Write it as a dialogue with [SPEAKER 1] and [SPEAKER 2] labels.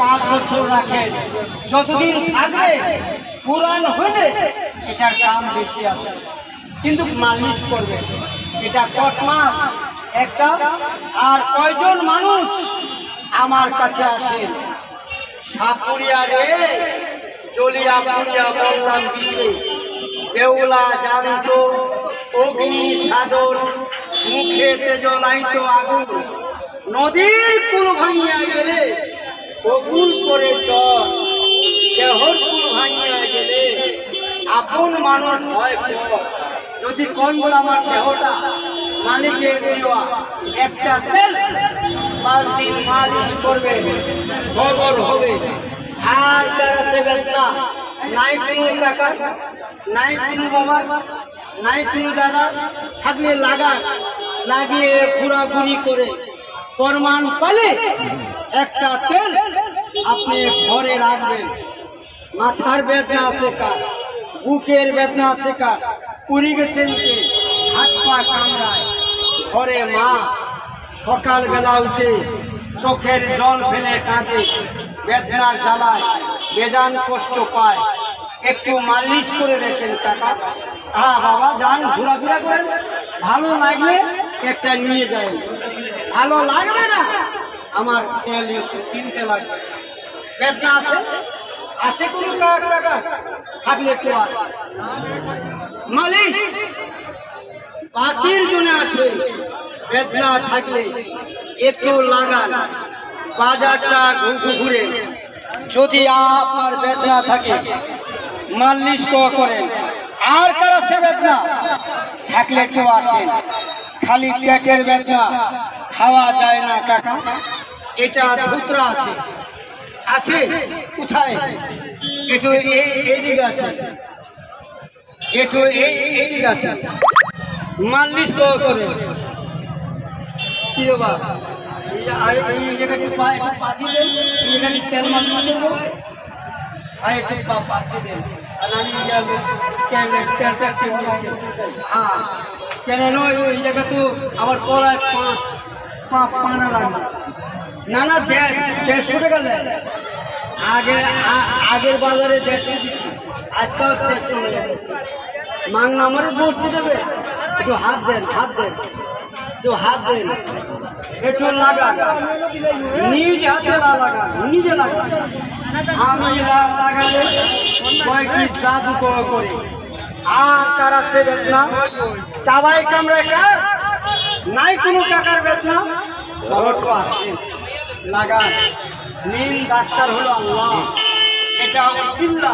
[SPEAKER 1] পাঁচ বছর রাখেন। যতদিন থাকবে, পুরান হলে এটার দাম বেশি আছে। কিন্তু মালিশ করবে। এটা কট মাস একটা, আর কয়জন মানুষ আমার কাছে আসে সাপুরিয়া রে, জলিয়া পুরিয়া বললাম বিশ্বে দেউলা জানত, অগ্নি সাদর, মুখে তেজলাইত আগুন। নদীর কুল ভাঙিয়া আপন মানুষ হয় যদি কোন আমার দেহটা মালিকের দেওয়া, একটা তেল দিন মালিশ করবে খবর হবে। আর যারা সে বেদনা নাই কোনো টাকা নাই কোনো বাবা নাই কোনো দাদা, থাকলে লাগা লাগিয়ে ঘুরাঘুরি করে। প্রমাণ পালে একটা তেল আপনি ঘরে রাখবেন। মাথার বেদনা আছে কার? বুকের বেদনা আছে কার পুরি গেছেন হাত পা কামড়ায়। ঘরে মা সকালবেলা উঠে চোখের জল ফেলে কাঁদে, বেদনার জ্বালায় বেদান কষ্ট পায়। একটু মালিশ করে রেখেন টাকা হ্যাঁ বাবা, যান, ঘোরাফেরা করেন। ভালো লাগলে একটা নিয়ে যায় ভালো লাগবে না? আমার তেল কিনতে লাগবে। বেদনা আছে? টাকা টাকা থাকলে আছে মালিশ পাখির জন্য আসে, বেদনা থাকলে একটু লাগান। বাজারটা ঘুরু, যদি আপনার বেদনা থাকে, মালিশ ক- করেন। আর কারা সে বেদনা? থাকলে একটু আসেন। খালি পেটের বেদনা, খাওয়া যায় না কাকা। এটা ধুতরা আছে। আছে? কোথায়? একটু এই আছে। একটু এই আছে। মালিশ তো করে। কি তেল হ্যাঁ। তো আবার কড়ায় পা পা পানা লাগবে না না দেড় দেড়শো টাকা আগে আগের বাজারে দেড়শো আজকাল দেড়শো বসতে দেবে। একটু হাত দেন হাত দেন। একটু হাত দেন। একটু লাগান। নিজ হাতে লাগান, নিজে লাগান। আমি লাগালে কয়েকটি জাদু করে আর কারা সে বেদনা, চাবাই কামড়ে কার? নাই কোনো টাকার আসে লাগান। মেন ডাক্তার হলো আল্লাহ। এটা হলো চিল্লা